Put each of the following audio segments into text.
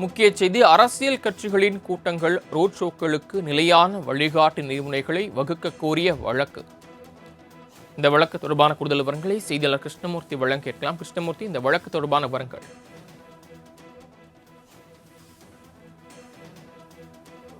முக்கிய செய்தி அரசியல் கட்சிகளின் கூட்டங்கள் ரோட் ஷோக்களுக்கு நிலையான வழிகாட்டு நெறிமுறைகளை வகுக்க கோரிய வழக்கு. இந்த வழக்கு தொடர்பான கூடுதல் விவரங்களை செய்தியாளர் கிருஷ்ணமூர்த்தி வழங்க கேட்கலாம். கிருஷ்ணமூர்த்தி இந்த வழக்கு தொடர்பான விவரங்கள்.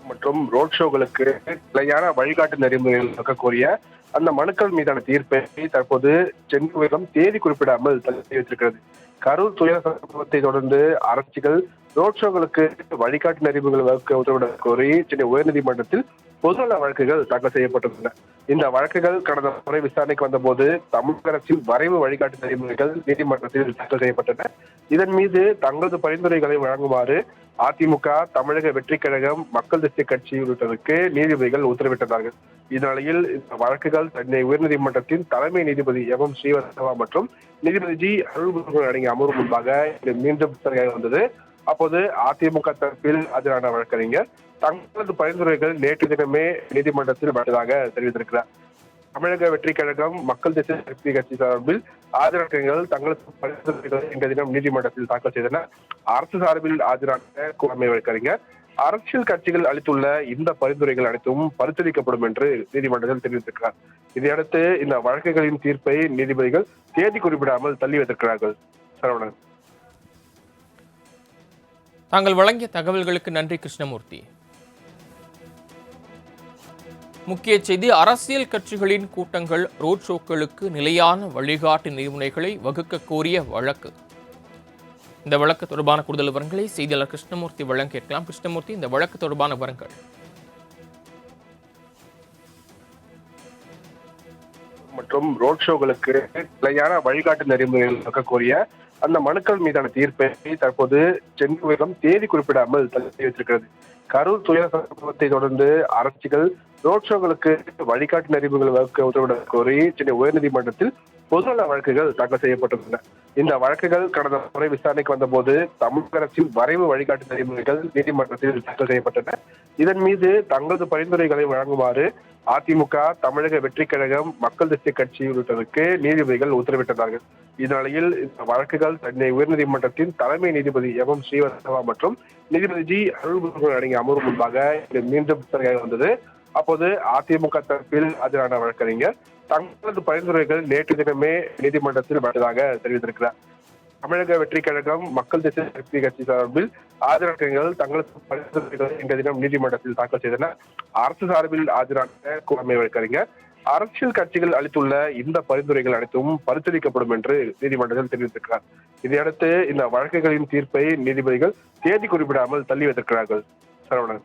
மற்றும் ரோட் ஷோகளுக்கு நிலையான வழிகாட்டு நெறிமுறைகள் வகுக்கக்கூடிய அந்த மனுக்கள் மீதான தீர்ப்பை தற்போது சென்னை தேதி குறிப்பிடாமல் தள்ளி வைத்திருக்கிறது. கரூர் துயர சம்பவத்தை தொடர்ந்து அரசுகள் ரோட் ஷோகளுக்கு வழிகாட்டு நெறிமுறைகள் வகுக்க உத்தரவிட கோரி சென்னை உயர்நீதிமன்றத்தில் பொதுநல வழக்குகள் தாக்கல் செய்யப்பட்டுள்ளன. இந்த வழக்குகள் கடந்த முறை விசாரணைக்கு வந்தபோது தமிழக அரசின் வரைவு வழிகாட்டு நெறிமுறைகள் நீதிமன்றத்தில் தாக்கல் செய்யப்பட்டன. இதன் மீது தங்களது பரிந்துரைகளை வழங்குமாறு அதிமுக தமிழக வெற்றி கழகம் மக்கள் தேசிய கட்சி உள்ளிட்டதற்கு நீதிபதிகள் உத்தரவிட்டதார்கள். இந்நிலையில் இந்த வழக்குகள் சென்னை உயர்நீதிமன்றத்தின் தலைமை நீதிபதி எம் எம் ஸ்ரீவத்சவா மற்றும் நீதிபதி ஜி அருள்முருகன் அடங்கிய அமர்வு முன்பாக இது மீண்டும் விசாரணையாக வந்தது. அப்போது அதிமுக தரப்பில் ஆஜரான வழக்கறிஞர் தங்களது பரிந்துரைகள் நேற்று தினமே நீதிமன்றத்தில் வந்ததாக தெரிவித்திருக்கிறார். தமிழக வெற்றி கழகம் மக்கள் தேசிய சக்தி கட்சி சார்பில் ஆஜராளர்கள் தங்களது பரிந்துரைகளை இந்த தினம் நீதிமன்றத்தில் தாக்கல் செய்தனர். அரசு சார்பில் ஆஜரான கூட்டமை வழக்கறிஞர் அரசியல் கட்சிகள் அளித்துள்ள இந்த பரிந்துரைகள் அனைத்தும் பரிசீலிக்கப்படும் என்று நீதிமன்றத்தில் தெரிவித்திருக்கிறார். இதையடுத்து இந்த வழக்குகளின் தீர்ப்பை நீதிபதிகள் தேதி குறிப்பிடாமல் தள்ளி வைத்திருக்கிறார்கள் சரவணன். தாங்கள் வழங்கிய தகவல்களுக்கு நன்றி கிருஷ்ணமூர்த்தி. முக்கிய செய்தி அரசியல் கட்சிகளின் கூட்டங்கள் ரோட் ஷோக்களுக்கு நிலையான வழிகாட்டு நெறிமுறைகளை வகுக்க கோரிய வழக்கு. இந்த வழக்கு தொடர்பான கூடுதல் விவரங்களை செய்தியாளர் கிருஷ்ணமூர்த்தி வழங்க கேட்கலாம் கிருஷ்ணமூர்த்தி இந்த வழக்கு தொடர்பான விவரங்கள். மற்றும் ரோட் ஷோகளுக்கு நிலையான வழிகாட்டு நெறிமுறைகள் வகுக்கக்கூடிய அந்த மனுக்கள் மீதான தீர்ப்பை தற்போது சென்னை உயரம் தேதி குறிப்பிடாமல் தள்ளி வைத்திருக்கிறது. கரூர் துயர சம்பவத்தை தொடர்ந்து அரசுகள் ரோட் ஷோகளுக்கு வழிகாட்டு நெறிமுறைகள் வகுக்க உத்தரவிடக் கோரி சென்னை உயர்நீதிமன்றத்தில் பொதுநல வழக்குகள் தாக்கல் செய்யப்பட்டுள்ளன. இந்த வழக்குகள் கடந்த முறை விசாரணைக்கு வந்தபோது தமிழக அரசின் வரைவு வழிகாட்டு நெறிமுறைகள் நீதிமன்றத்தில் தாக்கல் செய்யப்பட்டன. இதன் மீது தங்களது பரிந்துரைகளை வழங்குமாறு அதிமுக தமிழக வெற்றி கழகம் மக்கள் தேசிய கட்சி உள்ளிட்டவருக்கு நீதிபதிகள் உத்தரவிட்டதார்கள். இந்நிலையில் இந்த வழக்குகள் சென்னை உயர்நீதிமன்றத்தின் தலைமை நீதிபதி எம். எம். ஸ்ரீவத்சவா மற்றும் நீதிபதி ஜி. அருள்முருகன் அடங்கிய அமர்வு முன்பாக மீண்டும் விசாரணையாக வந்தது. அப்போது அதிமுக தரப்பில் ஆஜரான வழக்கறிஞர் தங்களது பரிந்துரைகள் நேற்று தினமே நீதிமன்றத்தில் வந்ததாக தெரிவித்திருக்கிறார். தமிழக வெற்றி கழகம் மக்கள் தேசிய சக்தி கட்சி சார்பில் ஆஜராக்கங்கள் தங்களது பரிந்துரைகளை இந்த தினம் நீதிமன்றத்தில் தாக்கல் செய்தனர். அரசு சார்பில் ஆஜரான கூட்டமை வழக்கறிஞர் அரசியல் கட்சிகள் அளித்துள்ள இந்த பரிந்துரைகள் அனைத்தும் பரிசீலிக்கப்படும் என்று நீதிமன்றத்தில் தெரிவித்திருக்கிறார். இதையடுத்து இந்த வழக்குகளின் தீர்ப்பை நீதிபதிகள் தேதி குறிப்பிடாமல் தள்ளி வைத்திருக்கிறார்கள். சரவணன்.